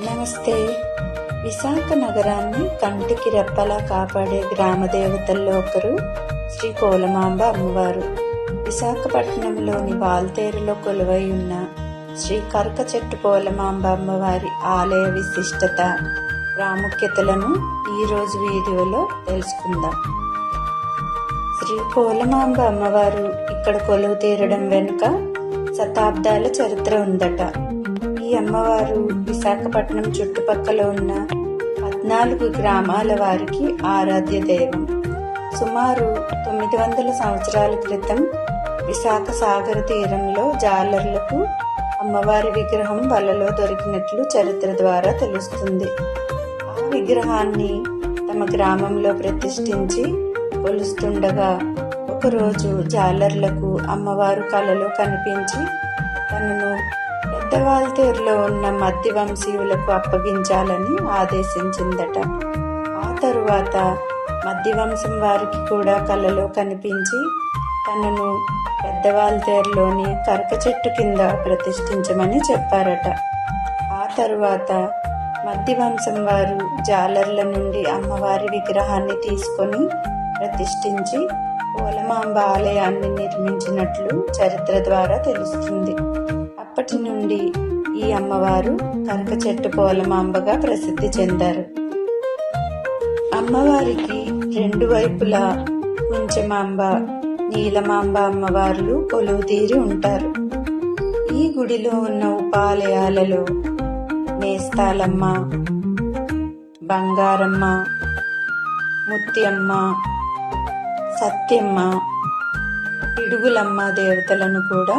నమస్తే. విశాఖ నగరాన్ని కంటికి రెప్పలా కాపాడే గ్రామ దేవతల్లో ఒకరు శ్రీ కోలమాంబ అమ్మవారు. విశాఖపట్నంలోని వాల్తేరులో కొలువై ఉన్న శ్రీ కరక చెట్టు కోలమాంబ అమ్మవారి ఆలయ విశిష్టత ప్రాముఖ్యతలను ఈరోజు వీడియోలో తెలుసుకుందాం. శ్రీ కోలమాంబ అమ్మవారు ఇక్కడ కొలువు తీరడం వెనుక శతాబ్దాల చరిత్ర ఉందట. ఈ అమ్మవారు విశాఖపట్నం చుట్టుపక్కల ఉన్న పద్నాలుగు గ్రామాల వారికి ఆరాధ్య దైవం. సుమారు తొమ్మిది వందల సంవత్సరాల క్రితం విశాఖ సాగర తీరంలో జాలర్లకు అమ్మవారి విగ్రహం వలలో దొరికినట్లు చరిత్ర ద్వారా తెలుస్తుంది. ఆ విగ్రహాన్ని తమ గ్రామంలో ప్రతిష్ఠించి కొలుస్తుండగా ఒకరోజు జాలర్లకు అమ్మవారు కలలో కనిపించి తనను పెద్దవాల్తేరులో ఉన్న మధ్య వంశీయులకు అప్పగించాలని ఆదేశించిందట. ఆ తరువాత మద్ది వంశం వారికి కూడా కలలో కనిపించి తనను పెద్దవాల్తేరులోని కరక చెట్టు కింద ప్రతిష్ఠించమని చెప్పారట. ఆ తరువాత మద్ది వంశం వారు జాలర్ల నుండి అమ్మవారి విగ్రహాన్ని తీసుకొని ప్రతిష్ఠించి పూలమాంబ ఆలయాన్ని నిర్మించినట్లు చరిత్ర ద్వారా తెలుస్తుంది. అప్పటి నుండి ఈ అమ్మవారు కనక చెట్టు పోలమాంబగా ప్రసిద్ధి చెందారు. అమ్మవారికి రెండు వైపులా కుంచమాంబ నీలమాంబ అమ్మవార్లు కొలువు తీరి ఉంటారు. ఈ గుడిలో ఉన్న ఉపాలయాలలో నేస్తాలమ్మ బంగారమ్మ ముత్యమ్మ సత్యమ్మ పిడుగులమ్మ దేవతలను కూడా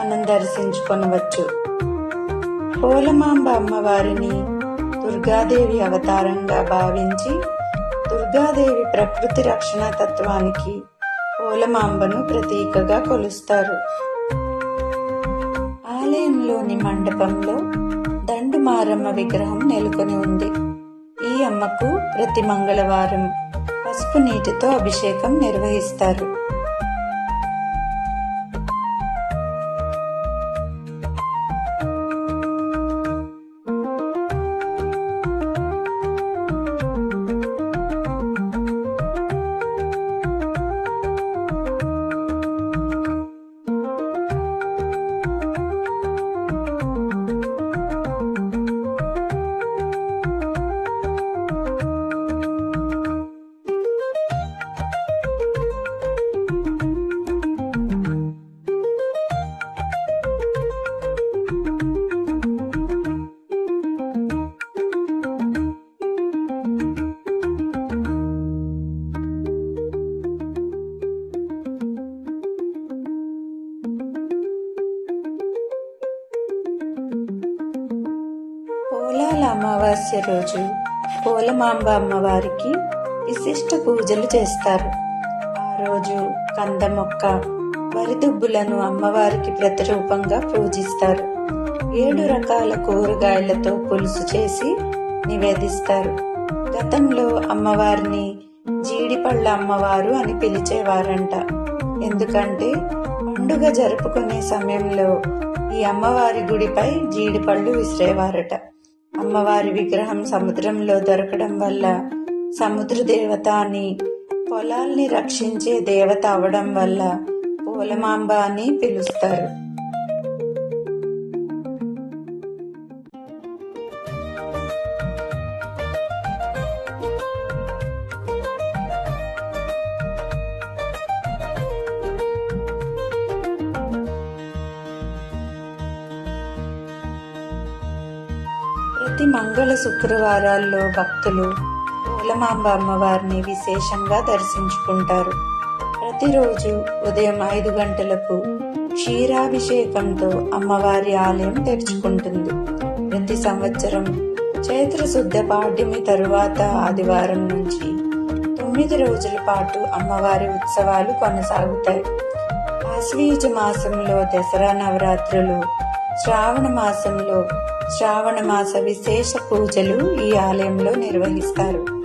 మనం దర్శించుకొనవచ్చు. పోలమాంబ అమ్మవారిని దుర్గాదేవి అవతారంగా భావించి దుర్గాదేవి ప్రకృతి రక్షణ తత్వానికి పోలమాంబను ప్రతీకగా కొలుస్తారు. ఆలయంలోని మండపంలో దండుమారమ్మ విగ్రహం నెలకొని ఉంది. ఈ అమ్మకు ప్రతి మంగళవారం పసుపు నీటితో అభిషేకం నిర్వహిస్తారు. అమావాస్య రోజు పోలమాంబ అమ్మవారికి విశిష్ట పూజలు చేస్తారు. ఆ రోజు కంద మొక్క వరిదుబ్బులను అమ్మవారికి ప్రతిరూపంగా పూజిస్తారు. ఏడు రకాల కూరగాయలతో పులుసు చేసి నివేదిస్తారు. గతంలో అమ్మవారిని జీడిపళ్ళ అమ్మవారు అని పిలిచేవారంట. ఎందుకంటే పండుగ జరుపుకునే సమయంలో ఈ అమ్మవారి గుడిపై జీడిపళ్ళు విసిరేవారట. అమ్మవారి విగ్రహం సముద్రంలో దొరకడం వల్ల సముద్ర దేవత అని పొలాల్ని రక్షించే దేవత అవడం వల్ల పూలమాంబ అని పిలుస్తారు. ప్రతి మంగళ శుక్రవారాల్లో భక్తులు పూలమాంబ అమ్మవారిని విశేషంగా దర్శించుకుంటారు. ప్రతిరోజు ఉదయం ఐదు గంటలకు క్షీరాభిషేకంతో అమ్మవారి ఆలయం తెరుచుకుంటుంది. ప్రతి సంవత్సరం చైత్ర శుద్ధ పాడ్యమి తరువాత ఆదివారం నుంచి తొమ్మిది రోజుల పాటు అమ్మవారి ఉత్సవాలు కొనసాగుతాయి. ఆశ్వీజ మాసంలో దసరా నవరాత్రులు శ్రావణ మాసంలో శ్రావణ మాస విశేష పూజలు ఈ ఆలయంలో నిర్వహిస్తారు.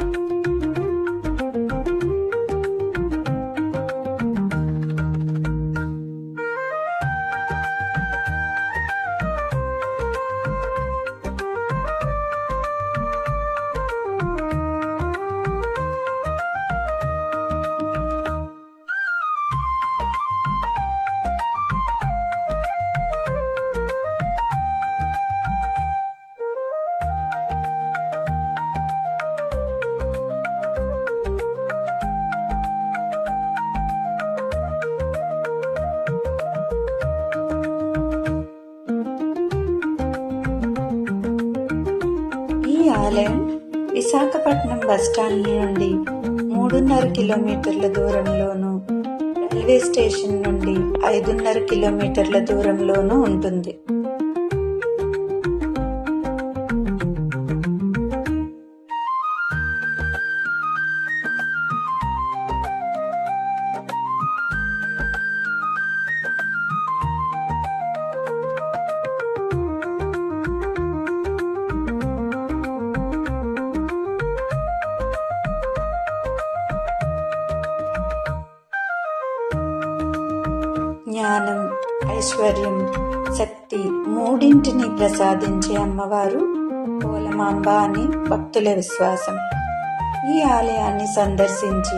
విశాఖపట్నం బస్టాండ్ నుండి మూడున్నర కిలోమీటర్ల దూరంలోను రైల్వే స్టేషన్ నుండి ఐదున్నర కిలోమీటర్ల దూరంలోనూ ఉంటుంది. ఐశ్వర్యం శక్తి మూడింటిని ప్రసాదించే అమ్మవారు పూలమాంబ అని భక్తుల విశ్వాసం. ఈ ఆలయాన్ని సందర్శించి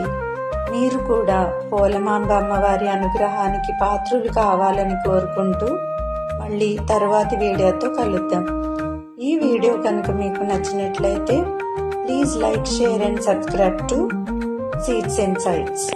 మీరు కూడా పోలమాంబ అమ్మవారి అనుగ్రహానికి పాత్రులు కావాలని కోరుకుంటూ మళ్ళీ తర్వాతి వీడియోతో కలుద్దాం. ఈ వీడియో కనుక మీకు నచ్చినట్లయితే please like share and subscribe to seeds and sites